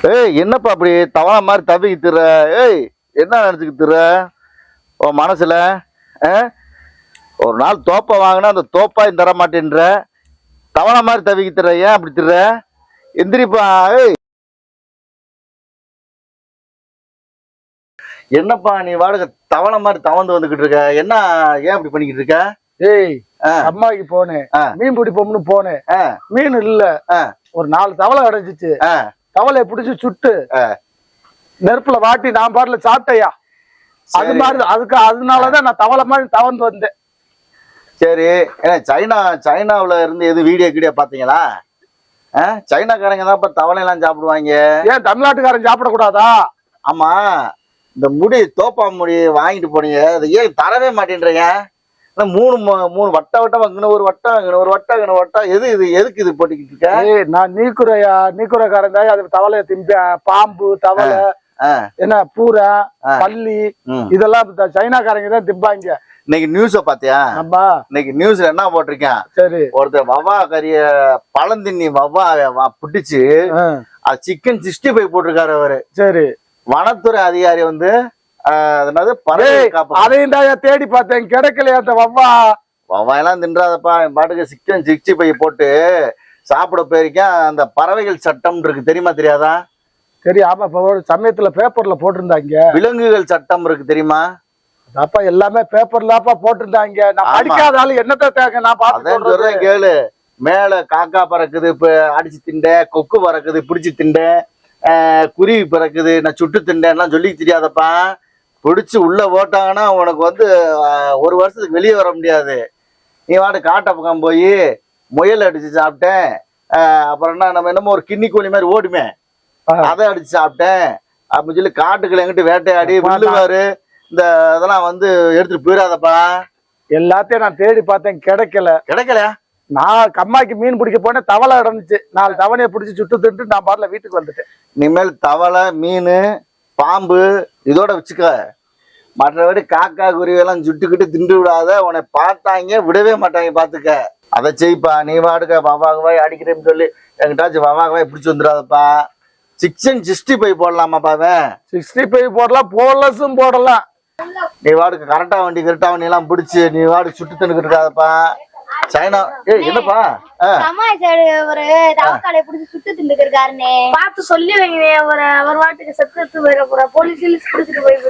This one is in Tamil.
ஏய் என்னப்பா அப்படி தவளை மாதிரி தவிக்கி திற ஏய் என்ன நினச்சிக்கு திற உன் மனசுல? ஒரு நாள் தோப்பை வாங்கினா அந்த தோப்பாயும் தர மாட்டேன்ற. தவளை மாதிரி தவிக்கி திற ஏன் அப்படி திற எந்திரிப்பா ஏய். என்னப்பா நீ வாடகை தவளை மாதிரி தவந்து வந்துகிட்டு இருக்க? என்ன ஏன் அப்படி பண்ணிக்கிட்டு இருக்க? ஏய் ஆ. அம்மாக்கு போனேன். மீன் பிடிப்போம்னு போனேன். மீன் இல்ல. ஒரு நாலு தவளை கிடைச்சிச்சு தவளைய பிடிச்சு சுட்டு. நெருப்புல வாட்டி நான் பாட்டுல சாப்பிட்டையா? அது. மாதிரி அதுக்கு அதனாலதான் நான் தவளை மாதிரி தவந்து வந்தேன். சரி. ஏன்னா சைனா சைனாவுல இருந்து எதுவும் வீடியோ கீடியோ பாத்தீங்களா? சைனாக்காரங்க தான் இப்ப தவளை எல்லாம் சாப்பிடுவாங்க. ஏன் தமிழ்நாட்டுக்காரன் சாப்பிடக்கூடாதா? ஆமா. இந்த முடி தோப்பா முடி வாங்கிட்டு போனீங்க. அதை ஏன் தரவே மாட்டேன்றீங்க? மூணு மூணு வட்ட வட்டம் இங்கன ஒரு வட்டம் இங்கன ஒரு வட்டம் இங்கன வட்டம் எது இது எதுக்கு இது போட்டுக்கிட்டு இருக்க? நான் நீக்குறையா நீக்குறைக்காரன் தான் அது தவளைய திம்பேன் பாம்பு தவளை என்ன பூரை. பள்ளி. இதெல்லாம் சைனாக்காரங்க தான் திம்பாங்க. இன்னைக்கு நியூஸ பாத்தியா? இன்னைக்கு நியூஸ்ல என்ன போட்டிருக்கேன்? சரி. ஒருத்தர் வவ்வா கறிய பழந்தின்னி வவ்வா வ- பிடிச்சு அது சிக்கன் சிக்ஸ்டி ஃபைவ் போட்டிருக்காரு அவரு. சரி. வனத்துறை அதிகாரி வந்து ஆஹ், அது என்னது பறவை அதையும் தான் தேடி பார்த்தேன். கிடைக்கலையா அந்த வவ்வா. வவ்வாயெல்லாம் தின்றாதப்பா. என் பாட்டுக்கு சிக்கன் சிக்ஸ்டி ஃபைவ் போட்டு சாப்பிட போயிருக்கேன். அந்த பறவைகள் சட்டம் இருக்கு. தெரியுமா தெரியாதா? சரி ஆமா இப்ப ஒரு சமயத்துல பேப்பர்ல போட்டிருந்தாங்க. விலங்குகள் சட்டம் இருக்கு தெரியுமா? அப்பா எல்லாமே பேப்பர்ல அப்பா போட்டிருந்தாங்க. நான். படிக்காத ஆளு என்னத்த நான் பார்த்து கேளு. மேல காக்கா பறக்குது இப்ப அடிச்சு திண்டே. கொக்கு பறக்குது பிடிச்சு திண்டே. ஆஹ், குருவி பறக்குது நான் சுட்டு திண்டேன்லாம் சொல்லி தெரியாதப்பா. பிடிச்சு உள்ள போட்டாங்கன்னா உனக்கு வந்து ஒரு வருஷத்துக்கு வெளியே வர முடியாது. நீ வாட்டு காட்ட பக்கம் போய் முயல் அடிச்சு சாப்பிட்டேன். அப்புறம் என்ன நம்ம என்னமோ ஒரு கிண்ணி கோழி மாதிரி ஓடுமே. அதை அடிச்சு சாப்பிட்டேன். அப்படின்னு சொல்லி காட்டுக்குள்ள எங்கிட்டு வேட்டையாடி வில்லுவாரு. இந்த இதெல்லாம் வந்து எடுத்துட்டு போயிடாதப்பா. எல்லாத்தையும் நான் தேடி பார்த்தேன் கிடைக்கல. கிடைக்கலையா? நான் கம்மாய்க்கு மீன் பிடிக்க போனேன் தவளை இருந்துச்சு நாலு தவணையை பிடிச்சி சுட்டு தின்ட்டு நான் பாட்டுல வீட்டுக்கு வந்துட்டேன். இனிமேல் தவளை மீன் பாம்பு இதோட வச்சுக்க. மற்றபடி காக்கா குருவியெல்லாம் சுட்டுக்கிட்டு திண்டு விடாத உன்னை பார்த்தாங்க விடவே மாட்டாங்க பார்த்துக்க. அதை செய்ப்பா நீ வாடுக்க வவாகவாய் அடிக்கிறேன்னு சொல்லி எங்கிட்டாச்சும் வவாகவாய் பிடிச்சி வந்துடாதப்பா. சிக்ஸன் சிக்ஸ்டி ஃபைவ் போடலாமாப்பா அவன் சிக்ஸ்டி ஃபைவ் போடலாம் போலஸும் போடலாம். நீ வாடுக்கு கரெக்டா வண்டி கரெக்டா வண்டி எல்லாம் பிடிச்சி நீ வாடு சுட்டு தின்னுக்கிட்டு இருக்காதப்பா. சைனா. ஏய் என்னப்பா? சைடு ஒரு தவக்காலைய புடிச்சு சுட்டு திண்டுக்கு இருக்காருனே பார்த்து சொல்லி வைங்க ஒரு ஒரு வாட்டுக்கு செத்து போயிட போற போலீஸ் பிடிச்சிட்டு போய்